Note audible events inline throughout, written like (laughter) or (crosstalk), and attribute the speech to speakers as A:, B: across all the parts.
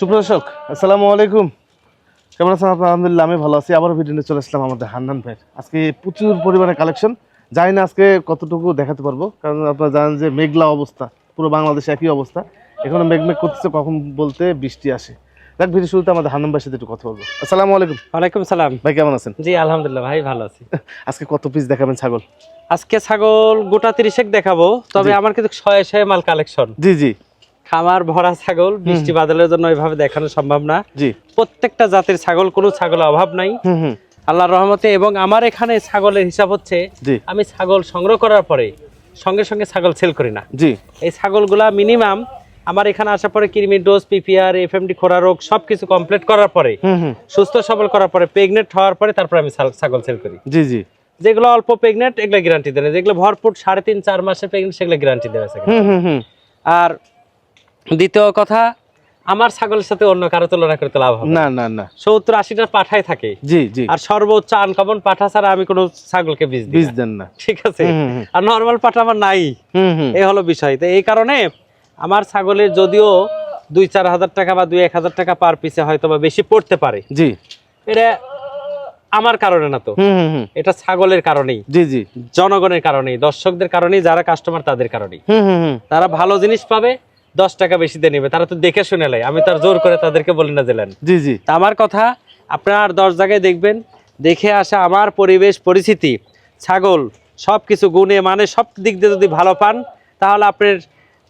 A: সুপ্রদর্শক আসসালামু আলাইকুম। কেমন আছেন আপনার? আলহামদুলিল্লাহ আমি ভালো আছি। আবার ভিডিও নিয়ে চলে আসলাম আমাদের হান্নান ভাইয়ের। আজকে প্রচুর পরিমাণে কালেকশন জানি না আজকে কতটুকু দেখাতে পারব। কারণ আপনারা জানেন যে মেঘলা অবস্থা পুরো বাংলাদেশে একই অবস্থা। এখানে মেঘ মেঘ করতেছে কখন বলতে বৃষ্টি আসে। দেখ ভিডিও শুরুতে আমাদের হান্নান ভাইয়ের সাথে একটু কথা বলব। আসসালামু আলাইকুম।
B: ওয়ালাইকুম সালাম।
A: ভাই কেমন আছেন?
B: জি আলহামদুলিল্লাহ ভাই ভালো আছি। (laughs)
A: আজকে কত পিস দেখাবেন ছাগল?
B: আজকে ছাগল গোটা তিরিশেক দেখাবো তবে আমার কিন্তু শয়ে শয়ে মাল কালেকশন
A: জি জি।
B: খামার ভরা ছাগল বৃষ্টি বাদলের জন্য এভাবে দেখানো সম্ভব না।
A: জি।
B: প্রত্যেকটা জাতের ছাগল কোনো ছাগল অভাব নাই। আল্লাহর রহমতে এবং আমার এখানে ছাগলের হিসাব হচ্ছে আমি ছাগল সংগ্রহ করার পরে সঙ্গে সঙ্গে ছাগল সেল করি না।
A: জি।
B: এই ছাগলগুলা মিনিমাম আমার এখানে আসার পরে কৃমি ডোজ পিপিআর এফএমডি খোরা রোগ সবকিছু কমপ্লিট করার পরে সুস্থ সবল করার পরে প্রেগনেন্ট হওয়ার পরে তারপরে আমি ছাগ- ছাগল সেল করি।
A: জি জি।
B: যেগুলো অল্প প্রেগনেন্ট এগুলো গ্যারান্টি দেবে যেগুলো ভরপুর সাড়ে তিন চার মাসের প্রেগনেন্ট সেগুলো গ্যারান্টি
A: হুম হুম।
B: আর দ্বিতীয় কথা আমার ছাগলের সাথে অন্য কারও তুলনা করতে লাভ হবে
A: না। না না
B: সত্তর আশিটা পাঠাই থাকে।
A: জি জি।
B: আর সর্বোচ্চ আনকমন পাঠা ছাড়া আমি কোনো ছাগলকে বীজ
A: বীজ দেন না।
B: ঠিক আছে। আর নর্মাল পাঠা আমার নাই। এই হলো বিষয়। তো এই কারণে আমার ছাগলের যদিও দুই চার হাজার টাকা বা দুই এক হাজার টাকা পার পিসে হয়তো বা বেশি পড়তে পারে।
A: জি।
B: এটা আমার কারণে না তো। এটা ছাগলের কারণেই।
A: জি জি।
B: জনগণের কারণেই দর্শকদের কারণেই যারা কাস্টমার তাদের কারণেই।
A: হুম হুম হুম।
B: তারা ভালো জিনিস পাবে দশ টাকা বেশি দিয়ে নেবে। তারা তো দেখে শুনে লাই আমি তো আর জোর করে তাদেরকে বলি না দিলেন
A: জি জি।
B: আমার কথা আপনার দশ জায়গায় দেখবেন দেখে আসা আমার পরিবেশ পরিস্থিতি ছাগল সব কিছু গুণে মানে সব দিক দিয়ে যদি ভালো পান তাহলে আপনার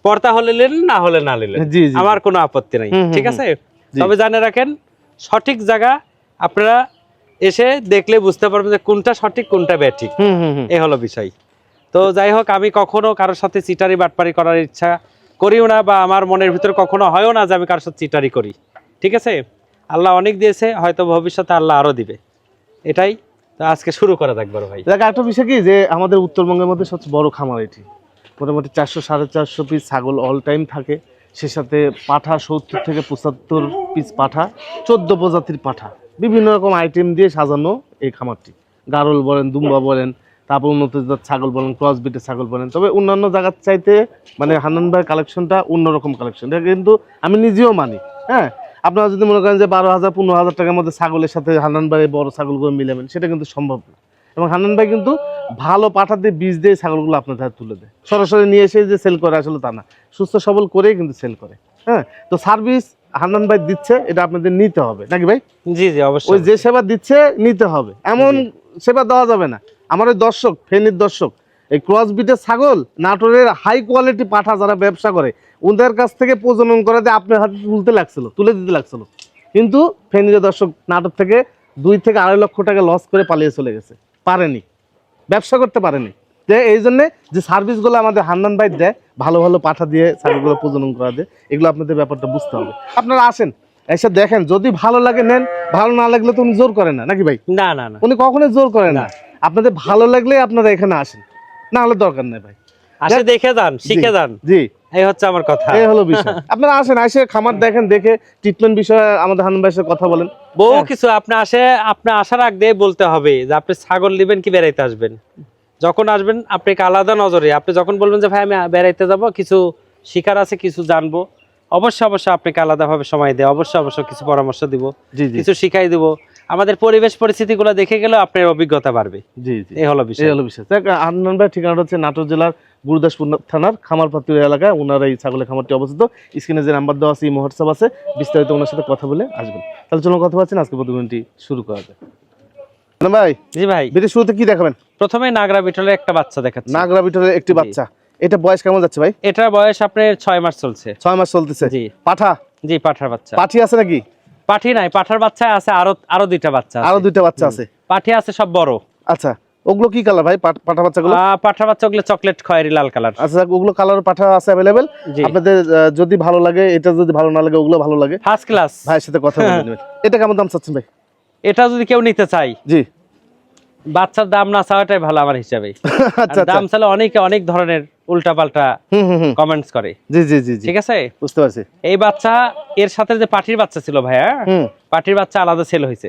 B: পর্তা হলে নিলেন না হলে না নিলেন। আমার কোনো আপত্তি নাই। ঠিক আছে? তবে জানে রাখেন সঠিক জায়গা আপনারা এসে দেখলে বুঝতে পারবেন যে কোনটা সঠিক কোনটা ব্যাঠিক। এ হলো বিষয়। তো যাই হোক আমি কখনো কারোর সাথে চিটারি বাটপারি করার ইচ্ছা করিও না বা আমার মনের ভিতরে কখনো হয়ও না যে আমি কারোর সাথে চিটারি করি। ঠিক আছে? আল্লাহ অনেক দিয়েছে, হয়তো ভবিষ্যতে আল্লাহ আরও দিবে। এটাই তো আজকে শুরু করা যাক বড় ভাই।
A: দেখ একটা বিষয় কি যে আমাদের উত্তরবঙ্গের মধ্যে সবচেয়ে বড় খামার এটি। মোটামুটি চারশো, সাড়ে চারশো পিস ছাগল অল টাইম থাকে। সে সাথে পাঠা, সত্তর থেকে পঁচাত্তর পিস পাঠা, চোদ্দ প্রজাতির পাঠা। বিভিন্ন রকম আইটেম দিয়ে সাজানো এই খামারটি। গারল বলেন, দুম্বা বলেন তারপর উন্নত ছাগল বলেন ক্রস বিটের ছাগল বলেন। তবে অন্যান্য জায়গার চাইতে মানে হান্নান ভাইয়ের কালেকশনটা অন্যরকম কালেকশন এটা কিন্তু আমি নিজেও মানি হ্যাঁ? আপনারা যদি মনে করেন যে বারো হাজার পনেরো হাজার টাকার মধ্যে ছাগলের সাথে হান্নান ভাইয়ের বড় ছাগলগুলো মিলাবেন সেটা কিন্তু সম্ভব না। এবং হান্নান ভাই কিন্তু ভালো পাঠা দিয়ে বীজ দিয়ে ছাগলগুলো আপনাদের হাতে তুলে দেয়। সরাসরি নিয়ে এসে যে সেল করে আসলে তা না। সুস্থ সবল করেই কিন্তু সেল করে হ্যাঁ? তো সার্ভিস হান্নান ভাই দিচ্ছে এটা আপনাদের নিতে হবে। নাকি ভাই?
B: জি জি অবশ্যই।
A: ওই
B: অবশ্যই
A: যে সেবা দিচ্ছে নিতে হবে। এমন সেবা দেওয়া যাবে না। আমার ওই দর্শক ফেনীর দর্শক এই ক্রস বিটের ছাগল নাটোরের হাই কোয়ালিটি পাঠা যারা ব্যবসা করে ওদের কাছ থেকে প্রজনন করাতে আপনার হাতে তুলতে লাগছিল তুলে দিতে লাগছিল। কিন্তু ফেনীর দর্শক নাটোর থেকে দুই থেকে আড়াই লক্ষ টাকা লস করে পালিয়ে চলে গেছে পারেনি ব্যবসা করতে পারেনি। যে এই জন্যে যে সার্ভিসগুলো আমাদের হান্নান ভাই দেয় ভালো ভালো পাঠা দিয়ে ছাগলগুলো প্রজনন করা দেয় এগুলো আপনাদের ব্যাপারটা বুঝতে হবে। আপনারা আসেন এসে দেখেন যদি ভালো লাগে নেন ভালো না লাগলে তো উনি জোর করেন না নাকি ভাই?
B: না না না।
A: উনি কখনোই জোর করেন না। আপনাদের ভালো লাগলে আপনারা এখানে আসেন। না হলে দরকার নেই ভাই।
B: আসে দেখে যান শিখে যান।
A: জি।
B: এই হচ্ছে আমার কথা।
A: এই হলো বিষয়। আপনারা আসেন এসে খামার দেখেন দেখে ট্রিটমেন্ট বিষয়ে আমাদের হান্নান ভাইয়ের সাথে কথা বলেন।
B: বহু
A: হ্যাঁ।
B: কিছু আপনি আসে আপনি আসার আগ দিয়ে বলতে হবে যে আপনি ছাগল নেবেন কি বেড়াইতে আসবেন। যখন আসবেন আপনাকে আলাদা নজরে আপনি যখন বলবেন যে ভাই আমি বেড়াইতে যাব কিছু শিকার আছে কিছু জানব। অবশ্যই অবশ্যই আপনাকে আলাদাভাবে সময় দেয় অবশ্যই অবশ্যই কিছু পরামর্শ দিব কিছু শিখাই দিব। আমাদের পরিবেশ পরিস্থিতিগুলো দেখে গেলে আপনার অভিজ্ঞতা বাড়বে।
A: জি জি।
B: এই হলো
A: এই হলো বিষয়। দেখ হান্নান ঠিকানাটা হচ্ছে নাটোর জেলার গুরুদাসপুর থানার খামারপাতি এলাকায়। ওনার এই ছাগলের খামারটি অবস্থিত। স্ক্রিনে যে নাম্বার দেওয়া আছে এই হোয়াটসঅ্যাপ আছে। বিস্তারিত ওনার সাথে কথা বলে আসবেন। তাহলে চলুন কথা পাচ্ছেন আজকে প্রতিদিনটি শুরু করা যায় ভাই?
B: জি ভাই।
A: ভিডিও শুরুতে কি দেখাবেন?
B: প্রথমে নাগরা বিটলের একটা বাচ্চা দেখাচ্ছি।
A: নাগরা বিটলের একটি বাচ্চা। এটা বয়স কেমন যাচ্ছে ভাই?
B: এটার বয়স আপনার ছয় মাস চলছে।
A: ছয় মাস চলতেছে।
B: জি।
A: পাঠা?
B: জি পাঠার বাচ্চা।
A: পাঠি আছে নাকি?
B: পাঠি নাই পাঠার বাচ্চা আছে আরও আরও দুইটা বাচ্চা
A: আরও দুইটা বাচ্চা আছে?
B: পাঠি আছে সব বড়।
A: আচ্ছা ওগুলো কি কালার ভাই পাঠা বাচ্চাগুলো?
B: আহ, পাঠার বাচ্চা ওগুলো চকলেট খয়েরি লাল কালার
A: আচ্ছা ওগুলো কালার পাঠা আছে
B: জি।
A: আপনাদের যদি ভালো লাগে এটা যদি ভালো না লাগে ওগুলো ভালো লাগে।
B: ফার্স্ট ক্লাস
A: ভাইয়ের সাথে কথা বলে নেবেন। (laughs) এটা কেমন দাম চাচ্ছেন ভাই?
B: এটা যদি কেউ নিতে চাই
A: জি।
B: বাচ্চার দাম না চাওয়াটাই ভালো আমার হিসাবে। (laughs)
A: আচ্ছা আচ্ছা।
B: দাম চালে অনেকে অনেক ধরনের উল্টাপাল্টা কমেন্টস করে।
A: জি জি জি
B: ঠিক আছে?
A: বুঝতে পারছি।
B: এই বাচ্চা এর সাথে যে পাঠির বাচ্চা ছিল ভাইয়া পাঠির বাচ্চা আলাদা সেল হয়েছে।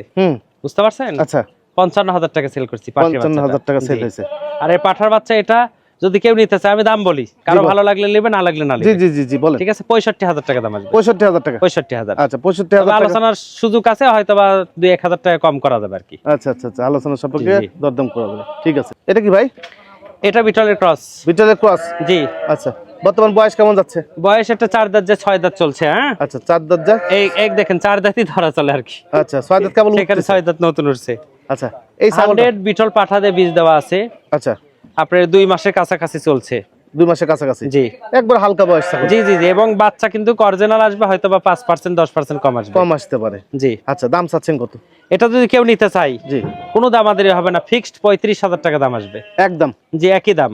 B: বুঝতে পারছেন?
A: আচ্ছা।
B: পঞ্চান্ন হাজার টাকা সেল করছি
A: পঞ্চান্ন হাজার টাকা সেল হয়েছে।
B: আর এই পাঠার বাচ্চা এটা যদি কেউ নিতে চায় আমি দাম বলি।
A: কারও
B: ভালো লাগলে নেবে না লাগলে না
A: জি জি জি জি বলেন।
B: ঠিক আছে? পঁয়ষট্টি হাজার টাকা দাম আসবে।
A: পঁয়ষট্টি হাজার টাকা।
B: পঁয়ষট্টি হাজার।
A: আচ্ছা পঁয়ষট্টি হাজার টাকা।
B: আলোচনার সুযোগ আছে হয়তো বা দুই এক হাজার টাকা কম করা যাবে আর কি।
A: আচ্ছা আচ্ছা আচ্ছা আলোচনা সম্পর্কে। দরদাম করা যাবে। ঠিক আছে। এটা কি ভাই?
B: এটা বিটলের ক্রস।
A: বিটলের ক্রস?
B: জি।
A: আচ্ছা বর্তমান বয়স কেমন যাচ্ছে?
B: বয়স একটা চার দাঁত যা ছয় দাঁত চলছে হ্যাঁ?
A: আচ্ছা চার দাঁত যা?
B: এই এক দেখেন চার দাঁতই ধরা চলে আর কি।
A: আচ্ছা ছয় দাঁত কেমন
B: সেখানে ছয় দাঁত নতুন উঠছে।
A: আচ্ছা এই
B: সাউন্ডেড বিটল পাঠাতে বীজ দেওয়া আছে।
A: আচ্ছা।
B: আপনার দুই মাসের কাছাকাছি চলছে।
A: দুই মাসের কাছাকাছি?
B: জি।
A: একবার হালকা বয়স ছাগল
B: জি জি জি এবং বাচ্চা কিন্তু অরিজিনাল আসবে হয়তো বা পাঁচ পার্সেন্ট দশ পার্সেন্ট কম আসবে।
A: কম আসতে পারে।
B: জি।
A: আচ্ছা দাম চাচ্ছেন কত?
B: এটা যদি কেউ নিতে চাই
A: জি।
B: কোনো দামাদারি হবে না ফিক্সড পঁয়ত্রিশ হাজার টাকা দাম আসবে।
A: একদম।
B: জি একই দাম।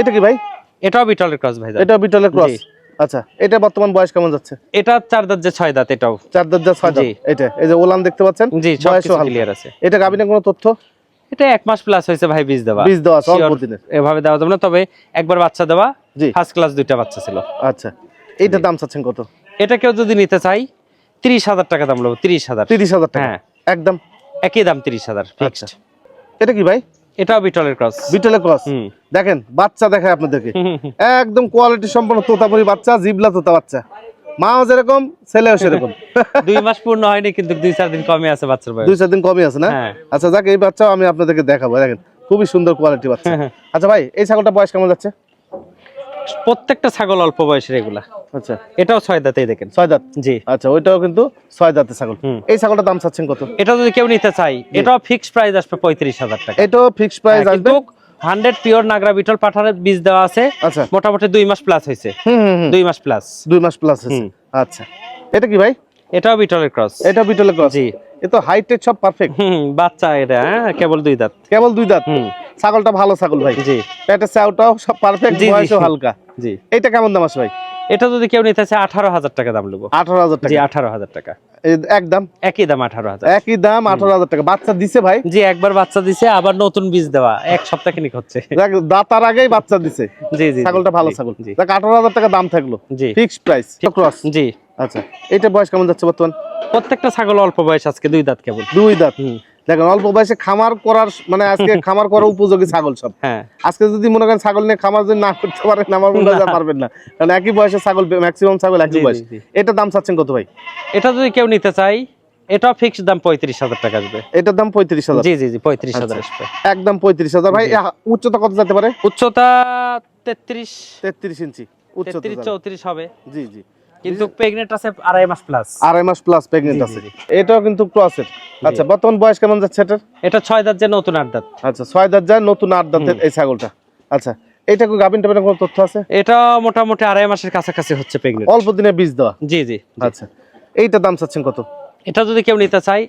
A: এটা কি ভাই?
B: এটাও বিটলের ক্রস ভাই
A: এটা বিটলের ক্রস আচ্ছা এটা বর্তমান বয়স কেমন যাচ্ছে?
B: এটা চার দাঁত যে ছয় দাঁত এটাও।
A: চার দাঁত যা ছয় দাঁত। এটা। এই যে ওলান দেখতে পাচ্ছেন?
B: জি সব
A: বয়সও
B: ক্লিয়ার আছে।
A: এটা গাবিনে কোনো তথ্য?
B: এটা এক মাস প্লাস হয়েছে ভাই বীজ দেওয়া।
A: বীজ দেওয়া
B: এভাবে দেওয়া যাবে না তবে একবার বাচ্চা দেওয়া ফার্স্ট ক্লাস দুইটা বাচ্চা ছিল।
A: আচ্ছা এইটার দাম চাচ্ছেন কত?
B: এটা কেউ যদি নিতে চাই তিরিশ হাজার টাকা দাম তিরিশ হাজার।
A: তিরিশ হাজার টাকা?
B: হ্যাঁ।
A: একদম
B: একই দাম তিরিশ হাজার
A: আচ্ছা।
B: ফিক্সড
A: এটা কি ভাই?
B: এটাও বিটলের ক্রস
A: বিটলের ক্রস দেখেন বাচ্চা দেখায় আপনাদেরকে। একদম কোয়ালিটি সম্পন্ন তোতাপুরি বাচ্চা জিবলা তোতা বাচ্চা। মাও যেরকম ছেলেও সেরকম।
B: দুই মাস পূর্ণ হয়নি কিন্তু দুই চার দিন আছে বাচ্চার বয়স।
A: দুই চার দিন কমই আছে না?
B: হ্যাঁ।
A: আচ্ছা যাক এই বাচ্চাও আমি আপনাদেরকে দেখাবো। দেখেন খুবই সুন্দর কোয়ালিটি বাচ্চা। আচ্ছা ভাই এই ছাগলটা বয়স কেমন যাচ্ছে?
B: প্রত্যেকটা ছাগল অল্প বয়সের এগুলা।
A: আচ্ছা।
B: এটাও ছয় দাঁতেই দেখেন।
A: ছয় দাঁত?
B: জি।
A: আচ্ছা ওইটাও কিন্তু ছয় দাঁতের ছাগল। এই ছাগলটার দাম চাচ্ছেন কত?
B: এটা যদি কেউ নিতে চাই এটাও ফিক্সড প্রাইস আসবে পঁয়ত্রিশ হাজার টাকা।
A: এটাও ফিক্সড প্রাইস
B: হ্যাঁ,
A: আসবে?
B: কিন্তু হান্ড্রেড পিওর নাগরা বিটল পাঠানোর বীজ দেওয়া আছে।
A: আচ্ছা।
B: মোটামুটি দুই মাস প্লাস হয়েছে। দুই মাস প্লাস
A: দুই মাস প্লাস আচ্ছা। এটা কি ভাই?
B: এটাও বিটলের ক্রস
A: এটা বিটলের ক্রস
B: জি।
A: এ তো হাইটেড সব পারফেক্ট
B: হুম বাচ্চা এটা হ্যাঁ কেবল দুই দাঁত।
A: কেবল দুই দাঁত?
B: হুম।
A: ছাগলটা ভালো ছাগল ভাই।
B: জি।
A: পেটের চাউটাও সব পারফেক্ট। বয়সও হালকা।
B: জি।
A: এটা কেমন দাম আছে ভাই?
B: এটা যদি কেউ নিতে চায় আঠারো হাজার টাকা দাম নেব
A: আঠারো হাজার
B: জি
A: টাকা।
B: আঠারো হাজার টাকা।
A: একদম
B: একই দাম আঠারো হাজার।
A: একই দাম আঠারো হাজার টাকা। বাচ্চা দিছে ভাই?
B: জি একবার বাচ্চা দিছে আবার নতুন বীজ দেওয়া। এক সপ্তাহ খানিক হচ্ছে।
A: দাতার আগেই বাচ্চা দিছে।
B: জি জি
A: ছাগলটা ভালো ছাগল।
B: জি।
A: আঠারো হাজার টাকা দাম থাকল।
B: জি।
A: ফিক্সড প্রাইস ক্রস
B: জি।
A: আচ্ছা এটা বয়স কেমন যাচ্ছে বর্তমান?
B: প্রত্যেকটা ছাগল অল্প বয়স আজকে দুই দাঁত কেবল।
A: দুই দাঁত। দেখেন অল্প বয়সে খামার করার মানে আজকে (laughs) খামার করার উপযোগী ছাগল সব।
B: হ্যাঁ।
A: আজকে যদি মনে করেন ছাগল নিয়ে খামার যদি না করতে পারেন আমার মনে হয় পারবেন না। কারণ একই বয়সে ছাগল ম্যাক্সিমাম ছাগল একই বয়স।
B: জি।
A: এটার দাম চাচ্ছেন কত ভাই?
B: এটা যদি কেউ নিতে চাই এটাও ফিক্সড দাম পঁয়ত্রিশ হাজার টাকা আসবে।
A: এটার দাম পঁয়ত্রিশ হাজার।
B: জি জি জি পঁয়ত্রিশ হাজার আসবে।
A: একদম পঁয়ত্রিশ হাজার। ভাই উচ্চতা কত যেতে পারে?
B: উচ্চতা তেত্রিশ।
A: তেত্রিশ ইঞ্চি। উচ্চতা
B: চৌত্রিশ হবে।
A: জি জি।
B: কিন্তু আছে আড়াই মাস প্লাস
A: আড়াই মাস প্লাস আছে। এটাও কিন্তু ক্রসের আচ্ছা বর্তমান বয়স কেমন যাচ্ছে এটার?
B: এটা ছয় দাঁত যায় নতুন আট দাঁত।
A: আচ্ছা ছয় দাঁত যায় নতুন আট দাঁতের এই ছাগলটা। আচ্ছা এটা কি গাবিন কোনো তথ্য আছে?
B: এটা মোটামুটি আড়াই মাসের কাছাকাছি হচ্ছে
A: অল্প দিনে বীজ দেওয়া।
B: জি জি জি।
A: আচ্ছা এইটা দাম চাচ্ছেন কত?
B: এটা যদি কেউ নিতে চাই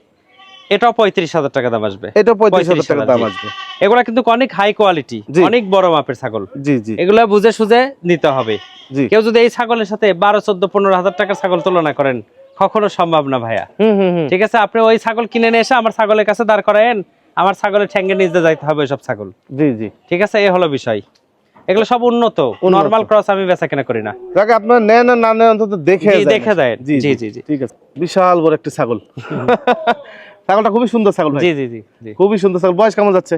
B: এটাও পঁয়ত্রিশ হাজার টাকা দাম আসবে।
A: এটাও পঁয়ত্রিশ হাজার টাকা দাম আসবে।
B: এগুলা কিন্তু অনেক হাই কোয়ালিটি অনেক বড় মাপের ছাগল।
A: জি জি।
B: এগুলা বুঝে সুঝে নিতে হবে।
A: জি।
B: কেউ যদি এই ছাগলের সাথে বারো চোদ্দ পনেরো হাজার টাকার ছাগল তুলনা করেন কখনো সম্ভব না ভাইয়া।
A: হুম হুম হুম।
B: ঠিক আছে আপনি ওই ছাগল কিনে নিয়ে এসে আমার ছাগলের কাছে দাঁড় করায়েন আমার ছাগলের ঠ্যাঙ্গে নিজে যাইতে হবে সব ছাগল।
A: জি জি।
B: ঠিক আছে এই হলো বিষয়। এগুলো সব উন্নত। নর্মাল ক্রস আমি বেচা কেনা করি না।
A: যাকে আপনার নেন না নেন অন্তত দেখে
B: দেখে যায়।
A: জি
B: জি,
A: জি। ঠিক আছে। বিশাল বড় একটা ছাগল। ছাগলটা খুবই সুন্দর ছাগল ভাই।
B: জি জি জি
A: খুবই সুন্দর ছাগল। বয়স কেমন যাচ্ছে?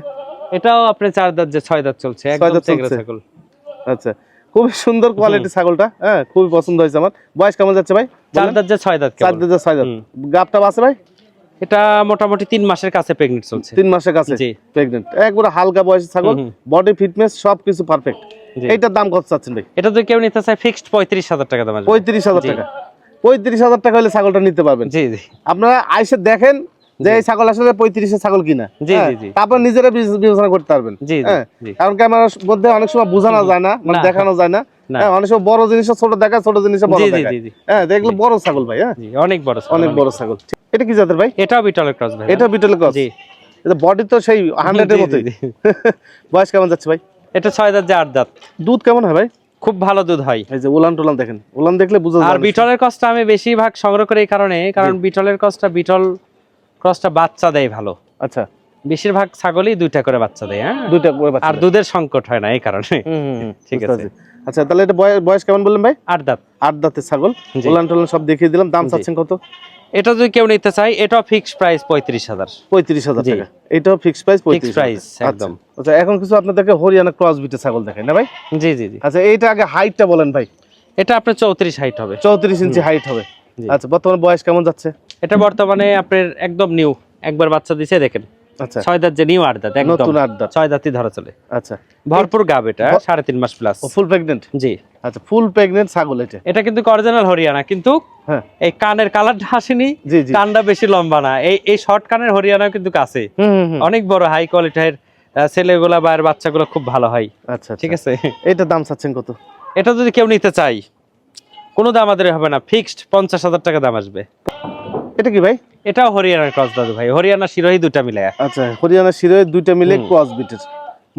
B: এটাও আপনি চার দাঁত যে ছয় দাঁত চলছে একদম। ছাগল।
A: আচ্ছা খুবই সুন্দর কোয়ালিটি ছাগলটা হ্যাঁ খুবই পছন্দ হয়েছে আমার। বয়স কেমন যাচ্ছে ভাই?
B: চার দাঁত যে ছয় দাঁত
A: চার। দাঁত ছয় দাঁত। গাপটা আছে ভাই?
B: এটা মোটামুটি তিন মাসের কাছে প্রেগনেন্ট চলছে।
A: তিন মাসের কাছে। প্রেগনেন্ট একবারে হালকা বয়সের ছাগল। বডি ফিটনেস সবকিছু পারফেক্ট। এইটার দাম কত চাচ্ছেন ভাই?
B: এটা যদি কেউ নিতে চায় ফিক্সড পঁয়ত্রিশ হাজার টাকা দাম
A: পঁয়ত্রিশ হাজার টাকা। পঁয়ত্রিশ হাজার টাকা হলে ছাগলটা নিতে পারবেন।
B: জি জি।
A: আপনারা আইসে দেখেন যে এই ছাগল আসলে পঁয়ত্রিশের ছাগল কিনা।
B: জি,
A: হ্যাঁ,
B: জি।
A: তারপর নিজেরা বিবেচনা করতে পারবেন।
B: জি,
A: হ্যাঁ,
B: জি।
A: কারণ ক্যামেরার মধ্যে অনেক সময় বোঝানো যায় না মানে দেখানো যায় না। হ্যাঁ, অনেক সময় বড় জিনিস ছোট দেখায় ছোট জিনিস বড়
B: জি, জি,
A: দেখায়।
B: জি, জি।
A: হ্যাঁ দেখলে বড় ছাগল ভাই হ্যাঁ?
B: অনেক বড়
A: অনেক বড় ছাগল। এটা কি জাতের ভাই?
B: এটাও বিটলের ক্রস ভাই।
A: এটা বিটল ক্রস?
B: জি।
A: এটা বডি তো সেই মতোই। (laughs) বয়স কেমন যাচ্ছে ভাই?
B: এটা দাঁত যে দাঁত।
A: দুধ কেমন হয় ভাই?
B: খুব ভালো দুধ হয়।
A: এই যে উলান টুলান দেখেন। উলান দেখলে বুঝা যায়
B: আর বিটলের কসটা আমি বেশিরভাগ সংগ্রহ করি এই কারণে কারণ বিটলের কসটা বিটল ক্রসটা বাচ্চা দেয় ভালো।
A: আচ্ছা।
B: বেশিরভাগ ছাগলই দুইটা করে বাচ্চা দেয় হ্যাঁ?
A: দুইটা করে বাচ্চা
B: আর দুধের সংকট হয় না এই কারণে। (laughs) ঠিক আছে।
A: আচ্ছা তাহলে এটা বয়স কেমন বললেন ভাই?
B: আট দাঁত।
A: আট দাঁতের ছাগল। ওলান টোলান সব দেখিয়ে দিলাম। দাম চাচ্ছেন কত?
B: এটা যদি কেউ নিতে চায় এটাও ফিক্সড প্রাইস পঁয়ত্রিশ হাজার।
A: পঁয়ত্রিশ হাজার। টাকা। এটাও ফিক্স প্রাইস পঁয়ত্রিশ
B: price, একদম।
A: আচ্ছা। এখন কিছু আপনাদেরকে হরিয়ানা ক্রস বিটের ছাগল দেখাই না ভাই?
B: জি জি জি।
A: আচ্ছা এইটা আগে হাইটটা বলেন ভাই।
B: এটা আপনার চৌত্রিশ হাইট হবে।
A: চৌত্রিশ ইঞ্চি হাইট হবে। আচ্ছা বর্তমানে বয়স কেমন যাচ্ছে?
B: এটা বর্তমানে আপনার একদম নিউ একবার বাচ্চা দিছে দেখেন।
A: আচ্ছা।
B: ছয় দাঁত যে নিউ আট দাঁত একদম
A: নতুন আট দাঁত
B: ছয় দাঁতই ধরা চলে।
A: আচ্ছা।
B: ভরপুর গাব এটা সাড়ে তিন মাস প্লাস
A: ফুল প্রেগনেন্ট
B: জি।
A: আচ্ছা ফুল প্রেগনেন্ট ছাগল এটা।
B: এটা কিন্তু অরিজিনাল হরিয়ানা কিন্তু
A: হ্যাঁ।
B: এই কানের কালারটা আসেনি
A: জি জি।
B: কানটা বেশি লম্বা না। এই এই শর্ট কানের হরিয়ানা কিন্তু কাছে। অনেক বড় হাই কোয়ালিটির ছেলেগুলা বা এর বাচ্চাগুলো খুব ভালো হয়।
A: আচ্ছা
B: ঠিক
A: ঠিক আছে? এটা দাম চাচ্ছেন কত?
B: এটা যদি কেউ নিতে চাই কোনো দাম আমাদের হবে না। ফিক্সড পঞ্চাশ হাজার টাকা দাম আসবে।
A: এটা কি ভাই?
B: এটাও হরিয়ানার ক্রস দাদু ভাই। হরিয়ানা শিরোহী দুটা মিলে
A: আচ্ছা হরিয়ানা শিরোয় দুইটা মিলে ক্রস বিটের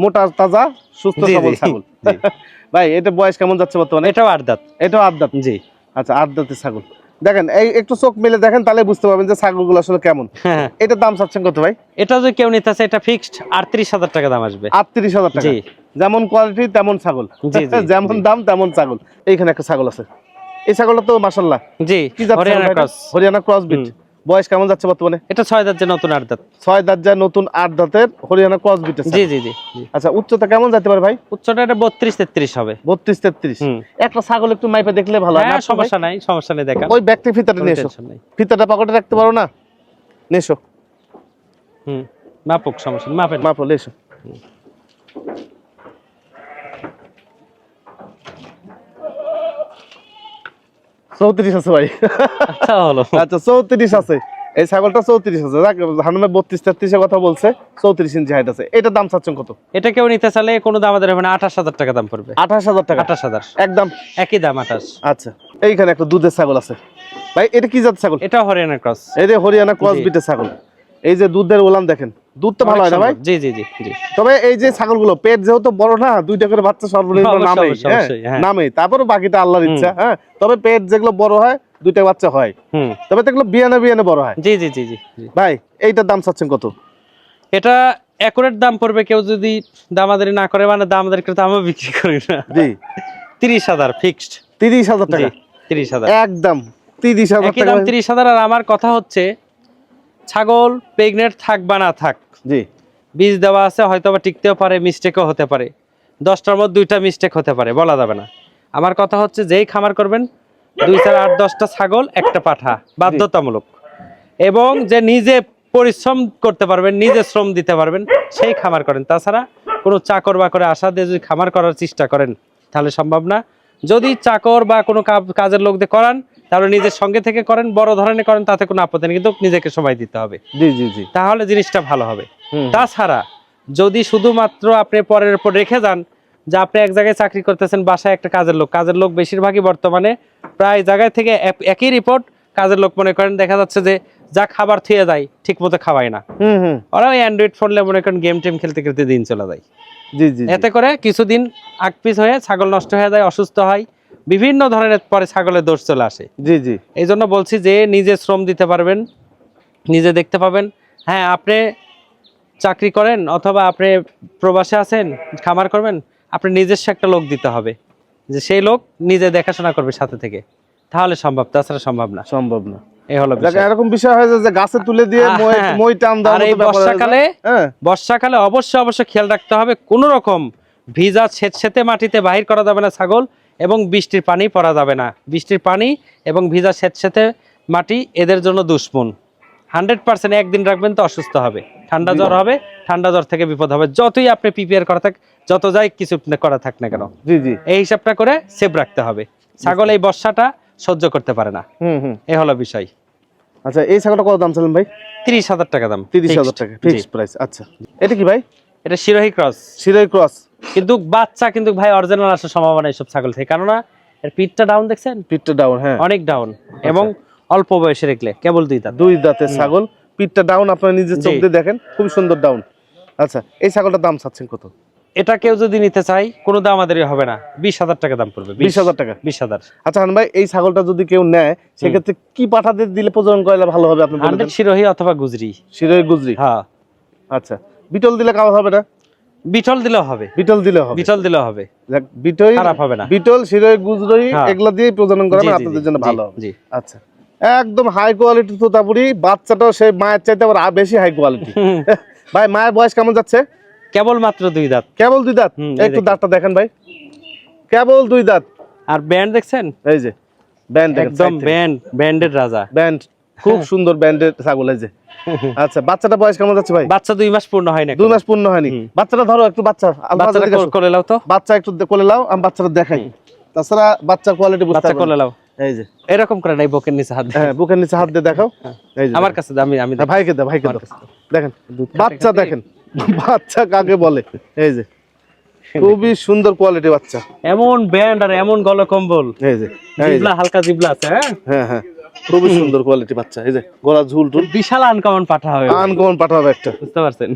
A: মোটা তাজা সুস্থ সবল
B: জি,
A: ছাগল। (laughs) ভাই এটা বয়স কেমন যাচ্ছে বর্তমানে?
B: এটাও আট দাঁত
A: এটাও আট দাঁত
B: জি।
A: আচ্ছা আট দাঁতের ছাগল। দেখেন এই একটু চোখ মেলে দেখেন তাহলে বুঝতে পারবেন যে ছাগলগুলো আসলে কেমন।
B: হ্যাঁ।
A: এটার দাম চাচ্ছেন কত ভাই?
B: এটা যদি কেউ নিতে চায় এটা ফিক্সড আটত্রিশ হাজার টাকা দাম আসবে।
A: আটত্রিশ হাজার টাকা। যেমন কোয়ালিটি তেমন ছাগল। (laughs) যেমন দাম তেমন ছাগল। এইখানে একটা ছাগল আছে। এই ছাগলটা তো মাসাল্লাহ
B: জি
A: কি যাচ্ছে
B: Haryana cross
A: Haryana cross breed বয়স কেমন যাচ্ছে বর্তমানে?
B: এটা ছয় দাঁত যে নতুন আট দাঁত।
A: ছয় দাঁত যায় নতুন আট দাঁতের হরিয়ানা ক্রস বিট
B: জি জি জি।
A: আচ্ছা উচ্চতা কেমন যেতে পারে ভাই?
B: উচ্চতা এটা বত্রিশ তেত্রিশ হবে।
A: বত্রিশ তেত্রিশ। একটা ছাগল একটু মাইপে দেখলে ভালো হয়
B: হ্যাঁ সমস্যা নাই সমস্যা নেই দেখা
A: ওই ব্যক্তি ফিতাটা নিয়ে এসো ফিতাটা পকেটে রাখতে পারো না? নেশো
B: হুম। মাপুক সমস্যা মাপেন।
A: মাপো এসো চৌত্রিশ আছে ভাই।
B: আচ্ছা
A: চৌত্রিশ আছে। এই ছাগলটা চৌত্রিশ আছে। যাক হানুমে বত্রিশ তেত্রিশের কথা বলছে চৌত্রিশ ইঞ্চি হাইট আছে। এটা দাম চাচ্ছেন কত?
B: এটা কেউ নিতে চাইলে কোনো দাম আমাদের মানে আঠাশ হাজার টাকা দাম পড়বে।
A: আঠাশ হাজার টাকা?
B: আঠাশ হাজার।
A: একদম
B: একই দাম আঠাশ।
A: আচ্ছা এইখানে একটা দুধের ছাগল আছে। ভাই এটা কি জাত ছাগল?
B: এটা হরিয়ানা ক্রস।
A: এটা হরিয়ানা ক্রস। বিটের ছাগল। এই যে দুধের ওলান দেখেন দুধ তো ভালো হয় না ভাই?
B: জি জি জি
A: তবে এই যে ছাগলগুলো পেট যেহেতু বড় না দুইটা করে বাচ্চা সর্বনিম্ন নামে। নামে তারপরে বাকিটা আল্লাহর ইচ্ছা হ্যাঁ? তবে পেট যেগুলো বড় হয় দুইটা বাচ্চা হয়।
B: হুম।
A: তবে তো এগুলো বিয়ানে বিয়ানে বড় হয়।
B: জি জি জি জি
A: ভাই এইটার দাম চাচ্ছেন কত?
B: এটা অ্যাকুরেট দাম পড়বে কেউ যদি দামাদারি না করে মানে দামাদারি করে তো আমরা বিক্রি করি না।
A: জি।
B: তিরিশ হাজার ফিক্সড
A: তিরিশ হাজার টাকা?
B: তিরিশ হাজার।
A: একদম তিরিশ হাজার
B: তিরিশ হাজার আর আমার কথা হচ্ছে ছাগল প্রেগনেন্ট থাক বা না থাক
A: জি।
B: বীজ দেওয়া আছে হয়তো বা টিকতেও পারে মিস্টেকও হতে পারে। দশটার মধ্যে দুইটা মিস্টেক হতে পারে বলা যাবে না। আমার কথা হচ্ছে যেই খামার করবেন দুই চার আট দশটা ছাগল একটা পাঠা বাধ্যতামূলক। এবং যে নিজে পরিশ্রম করতে পারবেন নিজে শ্রম দিতে পারবেন সেই খামার করেন। তাছাড়া কোনো চাকর বা করে আশা দিয়ে যদি খামার করার চেষ্টা করেন তাহলে সম্ভব না। যদি চাকর বা কোনো কাজের লোক দিয়ে করান তাহলে নিজের সঙ্গে থেকে করেন বড় ধরনের করেন তাতে কোনো আপত্তি নেই কিন্তু নিজেকে সময় দিতে হবে।
A: জি জি জি।
B: তাহলে জিনিসটা ভালো হবে। তাছাড়া যদি শুধুমাত্র আপনি পরের উপর রেখে যান যে আপনি এক জায়গায় চাকরি করতেছেন বাসায় একটা কাজের লোক কাজের লোক বেশিরভাগই বর্তমানে প্রায় জায়গায় থেকে একই রিপোর্ট কাজের লোক মনে করেন দেখা যাচ্ছে যে যা খাবার থুয়ে যায় ঠিক মতো খাওয়ায় না। ওরা ওই অ্যান্ড্রয়েড ফোনলে মনে করেন গেম টেম খেলতে খেলতে দিন চলে যায়।
A: জি জি জি।
B: এতে করে কিছুদিন আকপিস হয়ে ছাগল নষ্ট হয়ে যায় অসুস্থ হয় বিভিন্ন ধরনের পরে ছাগলের দোষ চলে আসে।
A: জি জি।
B: এই জন্য বলছি যে নিজে শ্রম দিতে পারবেন নিজে দেখতে পাবেন। হ্যাঁ আপনি চাকরি করেন অথবা আপনি প্রবাসে আছেন খামার করবেন আপনি নিজস্ব একটা লোক দিতে হবে। যে সেই লোক নিজে দেখাশোনা করবে সাথে থেকে। তাহলে সম্ভব তাছাড়া সম্ভব না।
A: সম্ভব না।
B: এই হলো
A: এরকম বিষয় হয় যে- যে গাছে তুলে দিয়ে মই। টান দেওয়ার
B: আর এই
A: মতো ব্যাপার যায়।
B: বর্ষাকালে বর্ষাকালে অবশ্যই অবশ্যই খেয়াল রাখতে হবে। কোনো রকম ভিজা ছেতে মাটিতে বাহির করা যাবে না ছাগল। এবং বৃষ্টির পানি পরা যাবে না। বৃষ্টির পানি এবং ভিজা ছেতে মাটি এদের জন্য দুশ্মন। হান্ড্রেড পার্সেন্ট একদিন রাখবেন তো অসুস্থ হবে। ঠান্ডা জ্বর হবে ঠান্ডা জ্বর থেকে বিপদ হবে। যতই আপনি প্রিপেয়ার করা থাক যত যাই কিছু করা থাক না কেন।
A: জি জি।
B: এই হিসাবটা করে সেভ রাখতে হবে। ছাগল এই বর্ষাটা সহ্য করতে পারে না।
A: হুম হুম।
B: এ হলো বিষয়।
A: আচ্ছা এই ছাগলটা কত দাম ছিলেন ভাই?
B: তিরিশ হাজার টাকা দাম।
A: তিরিশ হাজার। টাকা। ফিক্সড প্রাইস আচ্ছা। এটা কি ভাই?
B: এটা শিরোহী ক্রস।
A: শিরাই ক্রস।
B: কিন্তু বাচ্চা কিন্তু ভাই অরিজিনাল আসার সম্ভাবনা এইসব ছাগল থেকে। কেননা এর পিঠটা ডাউন দেখছেন?
A: পিঠটা ডাউন হ্যাঁ।
B: অনেক ডাউন এবং অল্প বয়সে রেখলে কেবল দুই দাঁত।
A: দুই দাঁতের ছাগল। পিঠটা ডাউন আপনারা নিজের চোখ দিয়ে দেখেন। খুব সুন্দর ডাউন আচ্ছা এই ছাগলটার দাম চাচ্ছেন কত?
B: এটা কেউ যদি নিতে চাই কোনো দাম আমাদের হবে না। বিশ হাজার টাকা দাম পড়বে।
A: বিশ হাজার টাকা।
B: বিশ হাজার।
A: আচ্ছা হান ভাই এই ছাগলটা যদি কেউ নেয় সেক্ষেত্রে কি পাঠাতে দিলে প্রজনন করলে ভালো হবে আপনি বলে
B: হান্ড্রেড
A: দেন?
B: শিরোহী অথবা গুজরি।
A: শিরোহী গুজরি।
B: হ্যাঁ।
A: আচ্ছা। বিটল দিলে কাজ হবে না?
B: বিটল দিলেও হবে।
A: বিটল দিলে হবে।
B: বিটল দিলেও হবে।
A: বিটল
B: খারাপ হবে না।
A: বিটল শিরোই গুজরই
B: হ্যাঁ।
A: এগুলা দিয়ে প্রজনন করানো
B: জি,
A: আপনাদের জন্য ভালো হবে।
B: জি।
A: আচ্ছা। একদম হাই কোয়ালিটি তোতাপুরি বাচ্চাটাও সেই মায়ের চাইতে আবার আ- বেশি হাই কোয়ালিটি (laughs) ভাই মায়ের বয়স কেমন যাচ্ছে?
B: কেবল মাত্র দুই দাঁত।
A: কেবল দুই দাঁত? একটু। দাঁতটা দেখেন ভাই। কেবল দুই দাঁত।
B: আর ব্যান্ড দেখছেন?
A: এই যে ব্যান্ড
B: একদম ব্যান্ড ব্যান্ডের রাজা।
A: ব্যান্ড খুব সুন্দর ব্যান্ডের ছাগল এই যে। (laughs) আচ্ছা বাচ্চাটা বয়স কেমন যাচ্ছে ভাই?
B: বাচ্চা দুই মাস পূর্ণ হয় না
A: দুই মাস পূর্ণ হয়নি। বাচ্চাটা ধরো একটু বাচ্চা
B: বাচ্চাটা করে লাও তো।
A: বাচ্চা একটু দে- কোলে লাও আমি বাচ্চাটা দেখাই। তাছাড়া বাচ্চার কোয়ালিটি বুঝতে
B: বাচ্চা করে লাও।
A: এই যে।
B: এরকম করে নাই বকের নিচে হাত দিয়ে।
A: হ্যাঁ বুকের নিচে হাত দিয়ে দেখাও। এই যে
B: আমার কাছে আমি আমি
A: হ্যাঁ, ভাইকে দাও ভাইকে দাও দেখেন বাচ্চা দেখেন। (laughs) বাচ্চা কাকে বলে? এই যে। খুবই সুন্দর কোয়ালিটি বাচ্চা।
B: এমন ব্যান্ড আর এমন গল কম্বল
A: এই যে এই যে।
B: জিবলা হালকা জিবলা আছে হ্যাঁ?
A: হ্যাঁ হ্যাঁ। খুবই সুন্দর কোয়ালিটি বাচ্চা এই যে গলা ঝুল টুল।
B: বিশাল আনকমন পাঠা হবে।
A: আনকমন পাঠাবে একটা।
B: বুঝতে পারছেন?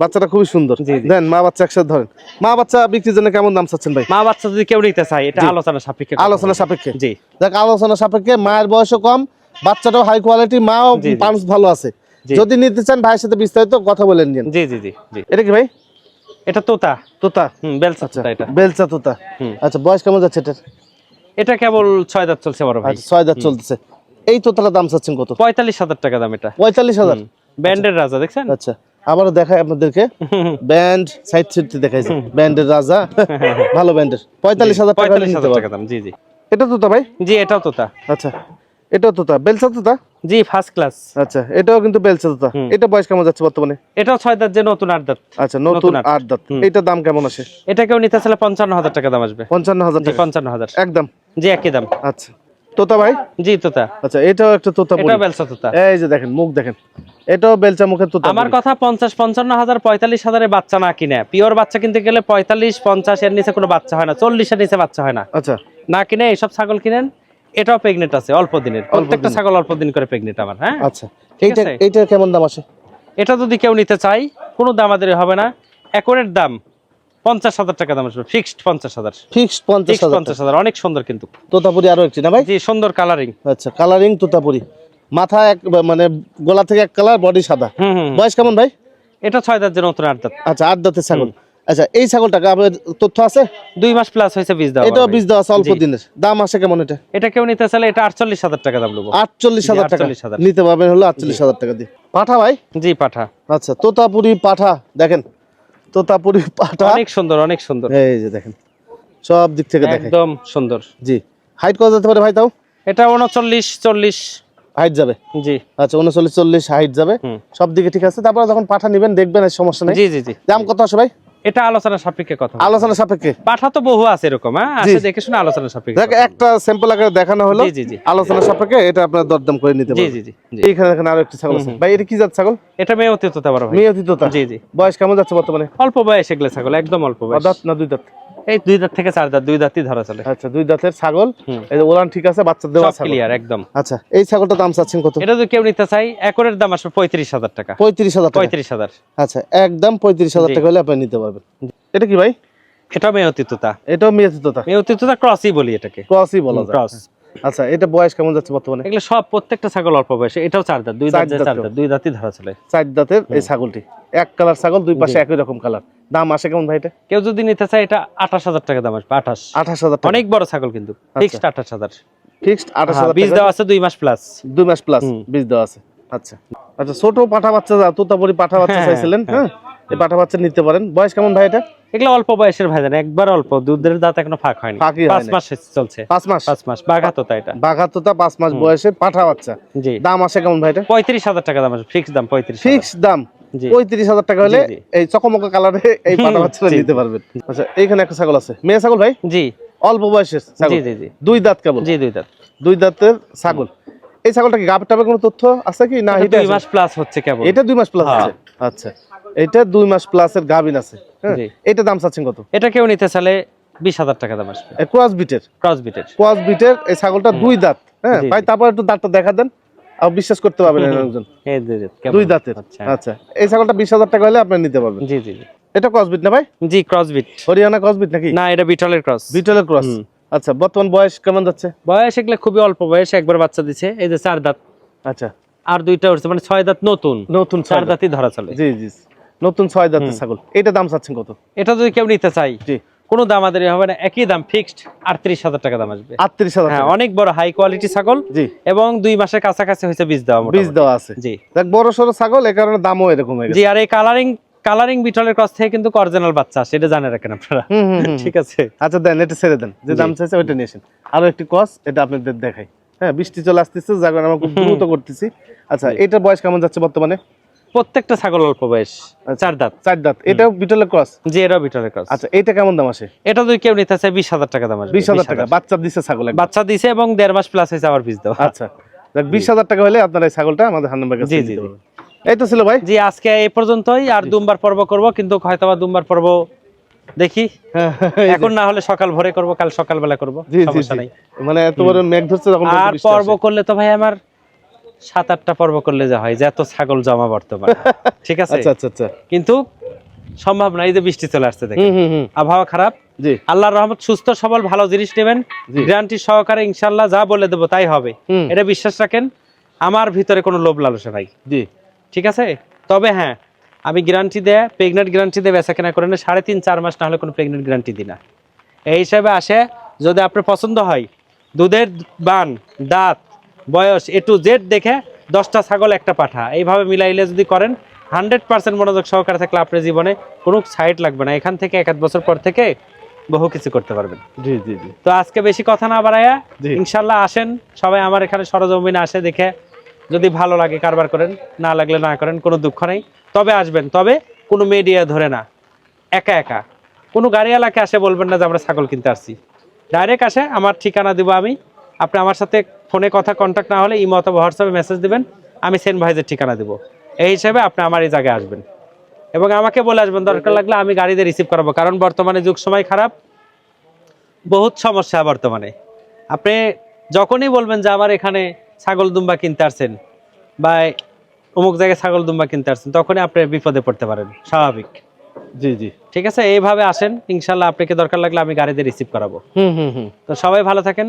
A: বাচ্চাটা খুবই সুন্দর। দেন মা বাচ্চা একসাথে ধরেন। মা বাচ্চা বিক্রির জন্য কেমন দাম চাচ্ছেন ভাই?
B: মা বাচ্চা যদি কেউ নিতে চায় এটা আলোচনা সাপেক্ষে
A: আলোচনা সাপেক্ষে।
B: জি।
A: দেখ আলোচনা সাপেক্ষে মায়ের বয়সও কম বাচ্চাটাও হাই কোয়ালিটি মাও
B: জি।
A: ভালো আছে। যদি নিতে চান ভাইয়ের সাথে বিস্তারিত কথা বলে নিন।
B: জি জি জি
A: এটা কি ভাই?
B: এটা তোতা।
A: তোতা?
B: হুম বেলসা
A: আচ্ছা
B: তোতা এটা।
A: বেলচা তোতা। আচ্ছা বয়স কেমন যাচ্ছে এটার?
B: এটা কেবল ছয় দাঁত চলছে বড় ভাই।
A: আচ্ছা ছয় দাঁত চলতেছে। এই তোতাটার দাম চাচ্ছেন কত?
B: পঁয়তাল্লিশ হাজার টাকা দাম এটা।
A: পঁয়তাল্লিশ হাজার?
B: ব্যান্ডের রাজা দেখছেন?
A: আচ্ছা আবারও দেখাই আপনাদেরকে। (laughs) ব্যান্ড সাইড সিটতে দেখাইছে ব্যান্ডের রাজা। (laughs) ভালো ব্যান্ডের। পঁয়তাল্লিশ হাজার টাকা
B: পঁয়তাল্লিশ হাজার টাকা দাম জি জি।
A: এটা তোতা ভাই?
B: জি এটাও তোতা।
A: আচ্ছা এটাও তোতা। বেলচা তোতা?
B: জি ফার্স্ট ক্লাস
A: আচ্ছা এটাও কিন্তু বেলচা তোতা। এটা বয়স কেমন যাচ্ছে বর্তমানে?
B: এটাও ছয় দাঁত যে নতুন আট দাঁত।
A: আচ্ছা নতুন
B: আট।
A: দাঁত। এটার দাম কেমন আসে?
B: এটা কেউ নিতে চাইলে পঞ্চান্ন হাজার টাকা দাম আসবে।
A: পঞ্চান্ন হাজার
B: পঞ্চান্ন হাজার।
A: একদম।
B: জি একই দাম।
A: আচ্ছা। তোতা ভাই?
B: জি তোতা।
A: আচ্ছা এটাও একটা তোতা
B: এটাও
A: বলি।
B: বেলসা তোতা।
A: এই যে দেখেন মুখ দেখেন। এটাও বেলচা মুখের তোতা
B: আমার কথা পঞ্চাশ পঞ্চান্ন হাজার পঁয়তাল্লিশ হাজারের বাচ্চা না কিনে। পিওর বাচ্চা কিনতে গেলে পঁয়তাল্লিশ পঞ্চাশ এর নিচে কোনো বাচ্চা হয় না। চল্লিশের নিচে বাচ্চা হয় না।
A: আচ্ছা।
B: না কিনে এইসব ছাগল কিনেন এটাও প্রেগনেন্ট আছে অল্প দিনের। প্রত্যেকটা ছাগল অল্প দিন করে প্রেগনেন্ট আমার হ্যাঁ?
A: আচ্ছা। এইটা
B: আছে।
A: এইটার কেমন দাম আসে?
B: এটা যদি কেউ নিতে চাই কোনো দামাদারি হবে না। একরের দাম পঞ্চাশ হাজার টাকা দাম আসবে ফিক্সড পঞ্চাশ হাজার।
A: ফিক্সড পঞ্চাশ হাজার
B: পঞ্চাশ হাজার অনেক সুন্দর কিন্তু।
A: তোতাপুরি আরও একটি না ভাই?
B: জি সুন্দর কালারিং
A: আচ্ছা কালারিং তোতাপুরি। মাথা এক মানে গলা থেকে এক কালার বডি সাদা। বয়স কেমন ভাই?
B: এটা ছয় দাঁত যে নতুন আট দাঁত।
A: আচ্ছা আট দাঁতের ছাগল। আচ্ছা এই ছাগলটাকে আপনার তথ্য আছে?
B: দুই মাস প্লাস হয়েছে বীজ দেওয়া
A: এটাও বীজ দেওয়া অল্প। দিনের। দাম আসে কেমন এটা?
B: এটা কেউ নিতে চাইলে এটা আটচল্লিশ হাজার টাকা দাম নেব।
A: আটচল্লিশ হাজার টাকা। নিতে পারবেন হলো আটচল্লিশ হাজার টাকা দিয়ে। পাঠা ভাই?
B: জি পাঠা।
A: আচ্ছা তোতাপুরি পাঠা দেখেন। তোতাপুরি পাটা।
B: অনেক সুন্দর অনেক সুন্দর।
A: এই যে দেখেন সব দিক থেকে দেখেন।
B: একদম সুন্দর।
A: জি হাইট কত যেতে পারে ভাই তাও?
B: এটা উনচল্লিশ চল্লিশ।
A: হাইট যাবে?
B: জি।
A: আচ্ছা উনচল্লিশ চল্লিশ হাইট যাবে। সব দিকে ঠিক আছে। তারপরে যখন পাঠা নেবেন দেখবেন আর সমস্যা নেই।
B: জি জি জি।
A: দাম কত আছে ভাই?
B: এটা আলোচনা সাপেক্ষে কথা।
A: আলোচনা সাপেক্ষে?
B: পাঠা তো বহু আছে এরকম হ্যাঁ? আছে দেখে শুনে আলোচনা সাপেক্ষে
A: দেখ একটা স্যাম্পল আকারে দেখানো হলো।
B: জি
A: আলোচনা সাপেক্ষে এটা আপনার দরদাম করে নিতে পারবেন।
B: জি জি জি।
A: এইখানে দেখেন আরও একটি ছাগল আছে। ভাই এটা কি জাত ছাগল?
B: এটা মেয়ে অতীত ভাই।
A: মেয়ে অতীততা?
B: জি জি।
A: বয়স কেমন যাচ্ছে বর্তমানে?
B: অল্প বয়স এগুলো ছাগল একদম অল্প বয়স।
A: দাঁত না দুই দাঁত?
B: এই দুই দাঁত থেকে চার দাঁত দুই দাঁতই ধরা চলে।
A: আচ্ছা দুই দাঁতের ছাগল। এই যে ওলান ঠিক আছে বাচ্চা দেওয়া ছাগল।
B: ক্লিয়ার একদম।
A: আচ্ছা এই ছাগলটার দাম চাচ্ছেন কত?
B: এটা যদি কেউ নিতে চাই একরের দাম আসবে পঁয়ত্রিশ হাজার টাকা।
A: আচ্ছা একদম পঁয়ত্রিশ হাজার
B: জি।
A: টাকা হলে আপনি নিতে পারবেন। এটা কি ভাই?
B: এটা মেয়ে অতীততা
A: এটাও মেয়ে অতীততা
B: মেয়ে অতীততা ক্রসই বলি এটাকে।
A: ক্রসই বলা যায়।
B: ক্রস
A: আচ্ছা এটা বয়স কেমন যাচ্ছে বর্তমানে?
B: এগুলো সব প্রত্যেকটা ছাগল অল্প বয়সে এটাও চার দাঁত দুই
A: চার
B: দাঁত দুই দাঁতই ধরা চলে।
A: চার দাঁতের এই ছাগলটি। এক কালার ছাগল দুই পাশে একই রকম কালার দাম আসে কেমন ভাই এটা?
B: কেউ যদি নিতে চায় এটা আঠাশ হাজার টাকা দাম আসবে আঠাশ।
A: আঠাশ হাজার
B: অনেক বড় ছাগল কিন্তু ফিক্সড আঠাশ হাজার।
A: ফিক্সড আঠাশ
B: হ্যাঁ,
A: হাজার
B: বীজ দেওয়া আছে দুই মাস প্লাস
A: দুই মাস প্লাস বীজ দেওয়া আছে। আচ্ছা। আচ্ছা ছোট পাঠা বাচ্চা যা তোতাপুরি পাঠা বাচ্চা
B: হ্যাঁ,
A: চাইছিলেন হ্যাঁ। এই পাঠা বাচ্চা নিতে পারেন। বয়স কেমন ভাই এটা?
B: এগুলো অল্প বয়সের ভাই জান একবার অল্প। দুধের দাঁত এখনও ফাঁক হয়নি। পাঁচ মাস চলছে।
A: পাঁচ মাস?
B: পাঁচ মাস বাঘা এটা।
A: বাঘা তোতা পাঁচ মাস বয়সে পাঠা বাচ্চা।
B: জি।
A: দাম আসে কেমন ভাই এটা?
B: পঁয়ত্রিশ হাজার টাকা দাম আছে ফিক্স দাম পঁয়ত্রিশ
A: ফিক্স দাম। পঁয়ত্রিশ হাজার টাকা হলে। এই চকমক কালারে এই নিতে পারবেন। আচ্ছা এইখানে একটা ছাগল আছে। মেয়ে ছাগল ভাই?
B: জি।
A: অল্প বয়সের ছাগল। দুই দাঁত কেবল
B: জি দুই দাঁত।
A: দুই দাঁতের ছাগল। এই ছাগলটা কি গাবের টাবে কোনো তথ্য আছে কি? না
B: এটা দুই মাস প্লাস হচ্ছে কেবল।
A: এটা দুই মাস প্লাস
B: হ্যাঁ।
A: আছে। আচ্ছা। এটা দুই মাস প্লাসের গাবিন আছে। হ্যাঁ? এটা দাম চাচ্ছেন কত?
B: এটা কেউ নিতে চাইলে বিশ হাজার টাকা দাম আসবে।
A: ক্রস বিটের
B: ক্রস বিটের
A: ক্রস বিটের এই ছাগলটা দুই দাঁত। হ্যাঁ? ভাই তারপর একটু দাঁতটা দেখা দেন। বিশ্বাস করতে পারবেন একজন
B: দুই
A: দাঁতের।
B: আচ্ছা।
A: আচ্ছা এই ছাগলটা বিশ হাজার টাকা হলে আপনি নিতে পারবেন।
B: জি জি
A: এটা ক্রস বিট না ভাই?
B: জি cross breed
A: Haryana cross breed নাকি?
B: না এটা বিটলের ক্রস
A: বিটলের ক্রস আচ্ছা বর্তমান বয়স কেমন যাচ্ছে?
B: বয়স এগুলো খুবই অল্প বয়স একবার বাচ্চা দিছে এই যে চার দাঁত।
A: আচ্ছা।
B: আর দুইটা হচ্ছে মানে ছয় দাঁত নতুন।
A: নতুন
B: চার
A: চার
B: দাঁতই ধরা চলে।
A: জি জি। নতুন ছয় দাঁতের ছাগল। এটা দাম চাচ্ছেন কত?
B: এটা যদি কেউ নিতে চাই
A: জি।
B: কোনো দাম আমাদের হবে না একই দাম ফিক্সড আটত্রিশ হাজার টাকা দাম আসবে।
A: আটত্রিশ হাজার
B: হ্যাঁ অনেক বড় হাই কোয়ালিটি ছাগল
A: জি।
B: এবং দুই মাসের কাছাকাছি হয়েছে বীজ দেওয়া
A: বীজ দেওয়া আছে।
B: জি।
A: বড় সড়ো ছাগল এ কারণে দামও এরকম গেছে।
B: জি আর এই কালারিং কালারিং বিটলের কাছ থেকে কিন্তু অরিজিনাল বাচ্চা আসে, এটা জানে রাখেন আপনারা। ঠিক আছে।
A: আচ্ছা দেন এটা ছেড়ে দেন। যে দাম চাইছে ওইটা নিয়ে আসেন। আরও একটি কস এটা আপনাদের দেখাই। হ্যাঁ বৃষ্টি চলে আসতেছে যার কারণে আমরা খুব দ্রুত করতেছি। আচ্ছা। এটার বয়স কেমন যাচ্ছে বর্তমানে?
B: প্রত্যেকটা ছাগল অল্প বয়স। চার দাঁত।
A: চার দাঁত। এটাও বিটলের ক্রস
B: জি এটাও বিটলের ক্রস
A: আচ্ছা এটা কেমন দাম আসে?
B: এটা যদি কেউ নিতে চায় বিশ হাজার টাকা দাম আসবে।
A: বিশ হাজার টাকা। বাচ্চা দিচ্ছে ছাগল।
B: বাচ্চা দিছে এবং দেড় মাস প্লাস হয়েছে আবার বীজ দেওয়া।
A: আচ্ছা। বিশ হাজার টাকা হলে আপনার এই ছাগলটা আমাদের হান্নান কাছে
B: জি, জি।
A: এই তো ছিল ভাই।
B: জি আজকে এই পর্যন্তই। আর দুমবার পর্ব করব কিন্তু হয়তো বা দুমবার পর্ব দেখি।
A: হ্যাঁ, এই যে।
B: এখন না হলে সকাল ভোরে করব কাল সকালবেলা করব। সমস্যা নাই।
A: মানে এত বড় মেঘ ধরছে তখন
B: আর পর্ব করলে তো ভাই আমার সাত আটটা পর্ব করলে যা হয় যে এত ছাগল জমা বর্তমানে। (laughs) ঠিক আছে?
A: আচ্ছা আচ্ছা আচ্ছা।
B: কিন্তু সম্ভব না এই যে বৃষ্টি চলে আসছে দেখেন। আবহাওয়া খারাপ।
A: জি।
B: আল্লাহর রহমত সুস্থ সবল ভালো জিনিস নেবেন। গ্যারান্টি সহকারে ইনশাল্লাহ যা বলে দেবো তাই হবে। এটা বিশ্বাস রাখেন আমার ভিতরে কোনো লোভ লালসা নাই।
A: জি।
B: ঠিক আছে? তবে হ্যাঁ আমি গ্যারান্টি দেয় প্রেগনেন্ট গ্যারান্টি দিয়ে বেচা কেনা করে না সাড়ে তিন চার মাস না হলে কোনো প্রেগনেন্ট গ্যারান্টি দিই না। এই হিসাবে আসে যদি আপনার পছন্দ হয় দুধের বান দাঁত বয়স এ টু জেড দেখে দশটা ছাগল একটা পাঠা। এইভাবে মিলাইলে যদি করেন হান্ড্রেড পার্সেন্ট মনোযোগ সহকারে থাকলে আপনার জীবনে কোনো সাইড লাগবে না। এখান থেকে এক আধ বছর পর থেকে বহু কিছু করতে পারবেন।
A: জি জি জি।
B: তো আজকে বেশি কথা না বাড়াইয়া ইনশাল্লাহ আসেন। সবাই আমার এখানে সরজমিনে আসে দেখে যদি ভালো লাগে কারবার করেন না লাগলে না করেন কোনো দুঃখ নেই। তবে আসবেন তবে কোনো মিডিয়া ধরে না। একা একা। কোনো গাড়িওয়ালাকে আসে বলবেন না যে আমরা ছাগল কিনতে আসছি। ডাইরেক্ট আসে আমার ঠিকানা দেবো আমি। আপনি আমার সাথে ফোনে কথা কন্ট্যাক্ট না হলে ইমো অথবা হোয়াটসঅ্যাপে মেসেজ দিবেন আমি সেন ভাইজের ঠিকানা দেবো। এই হিসাবে আপনি আমার এই জায়গায় আসবেন। এবং আমাকে বলে আসবেন দরকার লাগলে আমি গাড়িতে রিসিভ করাবো কারণ বর্তমানে যুগ সময় খারাপ বহুত সমস্যা বর্তমানে। আপনি যখনই বলবেন যে আমার এখানে ছাগল দুম্বা কিনতে আসছেন বা অমুক জায়গায় ছাগল দুম্বা কিনতে আসছেন তখনই আপনি বিপদে পড়তে পারেন স্বাভাবিক।
A: জি জি।
B: ঠিক আছে? এইভাবে আসেন ইনশাল্লাহ আপনাকে দরকার লাগলে আমি গাড়িতে রিসিভ করাবো।
A: হুম হুম হুম।
B: তো সবাই ভালো থাকেন।